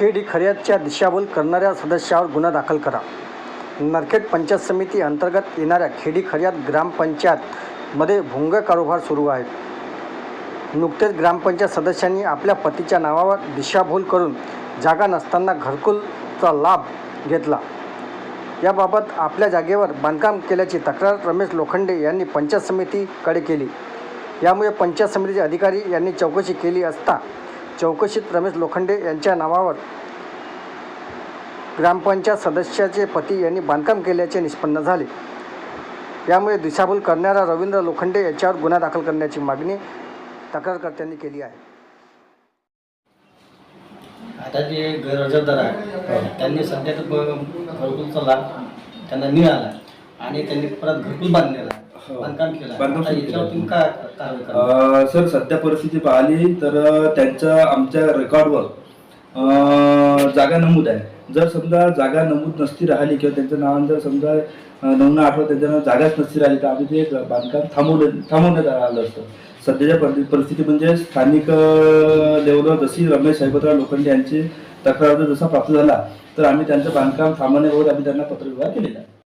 खेड ही खर्याच्या दिशाभूल करणाऱ्या सदस्यावर गुन्हा दाखल करा. नरखेड पंचायत समिती अंतर्गत येणाऱ्या खेडी खर्यात ग्रामपंचायतमध्ये भुंग कारोबार सुरू आहे. नुकतेच ग्रामपंचायत सदस्यांनी आपल्या पतीच्या नावावर दिशाभूल करून जागा नसताना घरकुलचा लाभ घेतला. याबाबत आपल्या जागेवर बांधकाम केल्याची तक्रार रमेश लोखंडे यांनी पंचायत समितीकडे केली. यामुळे पंचायत समितीचे अधिकारी यांनी चौकशी केली असता चौकशीत रमेश लोखंडे यांच्या नावावर ग्रामपंचायत सदस्याचे पती यांनी बांधकाम केल्याचे निष्पन्न झाले यामुळे दिशाभूल करणाऱ्या रवींद्र लोखंडे याच्यावर गुन्हा दाखल करण्याची मागणी तक्रारकर्त्यांनी केली आहे आता जे गरजदार आहे त्यांनी सध्या तर घरकुलचा लाभ त्यांना मिळाला आणि त्यांनी परत घरकुल बांधलेला. हो. बांधकाम केलं याच्यावर. तुम्ही काय सर सध्या परिस्थिती पाहिली तर त्यांच्या आमच्या रेकॉर्डवर जागा नमूद आहे. जर समजा जागा नमूद नसती राहिली किंवा त्यांच्या नावानं जर समजा नमुना आठवत त्यांच्या जागाच नसती राहिली तर आम्ही ते बांधकाम थांबवलं थांबवण्यात आलं असतं. सध्याच्या परि- परिस्थिती म्हणजे स्थानिक लेवलवर जशी रमेश साहेबराव लोखंडे यांची तक्रार जसा प्राप्त झाला. तर आम्ही त्यांचं बांधकाम थांबवण्याबाबत आम्ही त्यांना पत्रव्यवहार केलेला आहे.